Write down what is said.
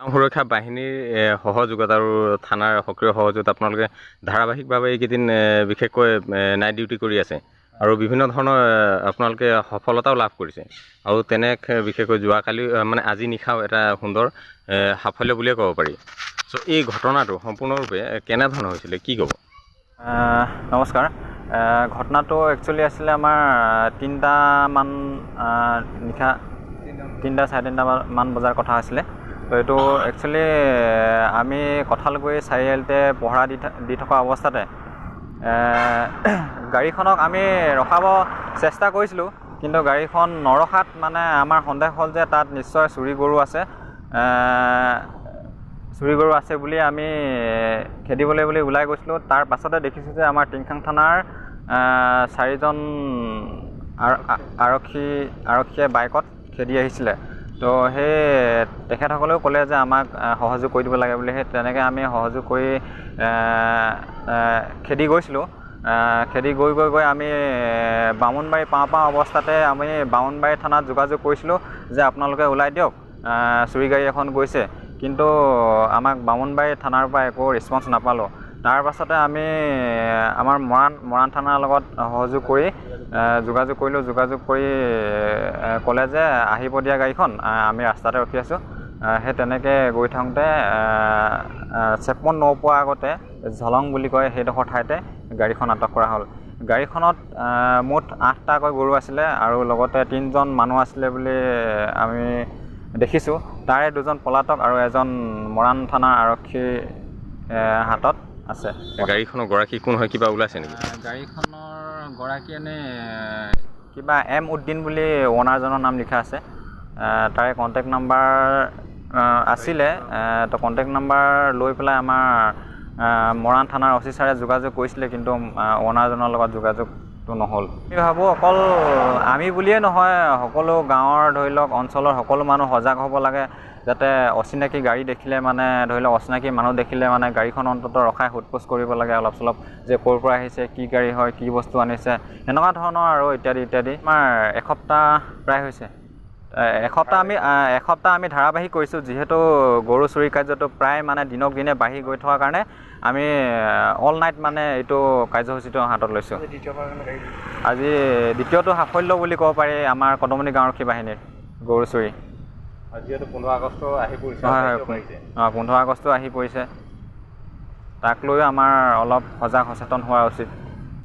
গাঁও সুৰক্ষা বাহিনীৰ সহযোগত আৰু থানাৰ সক্ৰিয় সহযোগত আপোনালোকে ধাৰাবাহিকভাৱে এইকেইদিন বিশেষকৈ নাইট ডিউটি কৰি আছে। আৰু বিভিন্ন ধৰণৰ আপোনালোকে সফলতাও লাভ কৰিছে। আৰু তেনে বিশেষকৈ যোৱাকালি মানে আজি নিশাও এটা সুন্দৰ সাফল্য বুলিয়ে ক'ব পাৰি। চ' এই ঘটনাটো সম্পূৰ্ণৰূপে কেনেধৰণৰ হৈছিলে কি ক'ব? নমস্কাৰ। ঘটনাটো একচুৱেলি আছিলে আমাৰ তিনিটামান নিশা তিনিটা চাৰে তিনিটা মান বজাৰ কথা আছিলে। এইটো একচুৱেলি আমি কঁঠালগুৰি চাৰিআলিতে পহৰা দি থকা অৱস্থাতে গাড়ীখনক আমি ৰখাব চেষ্টা কৰিছিলোঁ কিন্তু গাড়ীখন নৰখাত মানে আমাৰ সন্দেহ হ'ল যে তাত নিশ্চয় চুৰি গৰু আছে চুৰি গৰু আছে বুলি আমি খেদিবলৈ বুলি ওলাই গৈছিলোঁ। তাৰ পাছতে দেখিছোঁ যে আমাৰ টিংখাং থানাৰ চাৰিজন আৰক্ষী আৰক্ষীয়ে বাইকত খেদি আহিছিলে। তো সেই তেখেতসকলেও ক'লে যে আমাক সহযোগ কৰি দিব লাগে বুলি। সেই তেনেকৈ আমি সহযোগ কৰি খেদি গৈছিলোঁ। খেদি গৈ গৈ গৈ আমি বামুণবাৰী পাওঁ পাওঁ অৱস্থাতে আমি বামুণবাৰী থানাত যোগাযোগ কৰিছিলোঁ যে আপোনালোকে ওলাই দিয়ক। চুৰি গাড়ী এখন গৈছে। কিন্তু আমাক বামুণবাৰী থানাৰ পৰা একো ৰেচপঞ্চ নাপালোঁ। তাৰ পাছতে আমি আমাৰ মৰাণ মৰাণ থানাৰ লগত সহযোগ কৰি যোগাযোগ কৰিলোঁ। যোগাযোগ কৰি ক'লে যে আহিব দিয়া গাড়ীখন আমি ৰাস্তাতে ৰখি আছোঁ। সেই তেনেকৈ গৈ থাকোঁতে চেপন নৌ পোৱাৰ আগতে ঝলং বুলি কয় সেইডোখৰ ঠাইতে গাড়ীখন আটক কৰা হ'ল। গাড়ীখনত মুঠ আঠটাকৈ গৰু আছিলে আৰু লগতে তিনিজন মানুহ আছিলে বুলি আমি দেখিছোঁ। তাৰে দুজন পলাতক আৰু এজন মৰাণ থানাৰ আৰক্ষীৰ হাতত। আছে। গাড়ীখনৰ গৰাকী কোন হয় কিবা ওলাইছে নেকি? গাড়ীখনৰ গৰাকী এনে কিবা এম উদ্দিন বুলি অ'নাৰজনৰ নাম লিখা আছে। তাৰে কণ্টেক্ট নাম্বাৰ আছিলে। তো কণ্টেক্ট নাম্বাৰ লৈ পেলাই আমাৰ মৰাণ থানাৰ অচি ছাৰে যোগাযোগ কৰিছিলে কিন্তু অ'নাৰজনৰ লগত যোগাযোগটো নহ'ল। আমি ভাবোঁ অকল আমি বুলিয়ে নহয় সকলো গাঁৱৰ ধৰি লওক অঞ্চলৰ সকলো মানুহ সজাগ হ'ব লাগে যাতে অচিনাকি গাড়ী দেখিলে মানে ধৰি লওক অচিনাকি মানুহ দেখিলে মানে গাড়ীখন অন্ততঃ ৰখাই সোধ পোছ কৰিব লাগে অলপ চলপ যে ক'ৰ পৰা আহিছে কি গাড়ী হয় কি বস্তু আনিছে সেনেকুৱা ধৰণৰ আৰু ইত্যাদি ইত্যাদি। আমাৰ এসপ্তাহ প্ৰায় হৈছে। এসপ্তাহ আমি এসপ্তাহ আমি ধাৰাবাহিক কৰিছোঁ যিহেতু গৰু চুৰি কাৰ্যটো প্ৰায় মানে দিনক দিনে বাঢ়ি গৈ থকাৰ কাৰণে আমি অল নাইট মানে এইটো কাৰ্যসূচীটো হাতত লৈছোঁ। আজি দ্বিতীয়টো সাফল্য বুলি ক'ব পাৰি আমাৰ কদমনি গাঁও আৰক্ষী বাহিনীৰ গৰু চুৰি। যিহেতু পোন্ধৰ আগষ্ট আহি পৰিছে হয় হয় অঁ পোন্ধৰ আগষ্ট আহি পৰিছে। তাক লৈও আমাৰ অলপ সজাগ সচেতন হোৱা উচিত।